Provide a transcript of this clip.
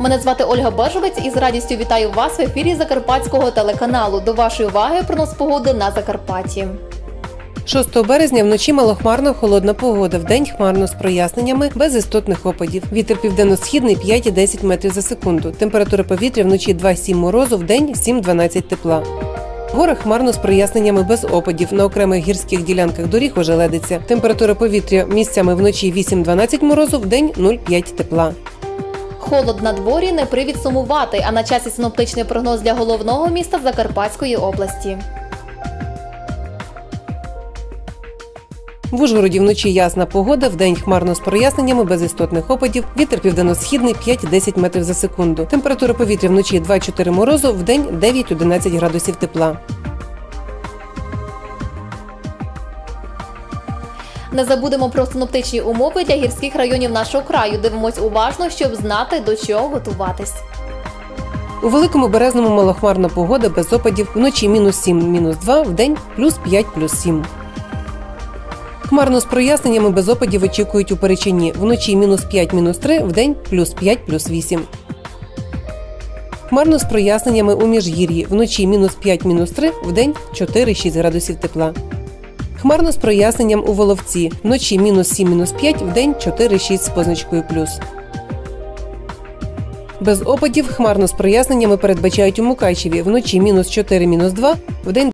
Мене звати Ольга Бежовець і з радістю вітаю вас в ефірі Закарпатського телеканалу. До вашої уваги прогноз погоди на Закарпатті. 6 березня вночі малохмарно холодна погода. Вдень хмарно з проясненнями, без істотних опадів. Вітер південно-східний 5,10 метрів за секунду. Температура повітря вночі 2,7 морозу, вдень 7,12 тепла. В горах хмарно з проясненнями без опадів. На окремих гірських ділянках доріг ожеледиться. Температура повітря місцями вночі 8-12 морозу, вдень 0,5 тепла. Холод на дворі не привід сумувати, а на часі синоптичний прогноз для головного міста Закарпатської області. В Ужгороді вночі ясна погода, вдень хмарно з проясненнями, без істотних опадів. Вітер південно-східний 5-10 метрів за секунду. Температура повітря вночі 2-4 морозу, вдень 9-11 градусів тепла. Не забудемо про синоптичні умови для гірських районів нашого краю. Дивимось уважно, щоб знати до чого готуватись. У великому березному малохмарна погода без опадів. Вночі мінус 7, мінус 2, вдень плюс 5, плюс 7. Хмарно з проясненнями без опадів очікують у Перечині. Вночі мінус 5, мінус 3, вдень плюс 5, плюс 8. Хмарно з проясненнями у Міжгір'ї. Вночі мінус 5, мінус 3, вдень 4-6 градусів тепла. Хмарно з проясненням у Воловці. Вночі мінус 7, мінус 5, вдень 4-6 з позначкою плюс. Без опадів хмарно з проясненнями передбачають у Мукачеві. Вночі мінус 4, мінус 2, вдень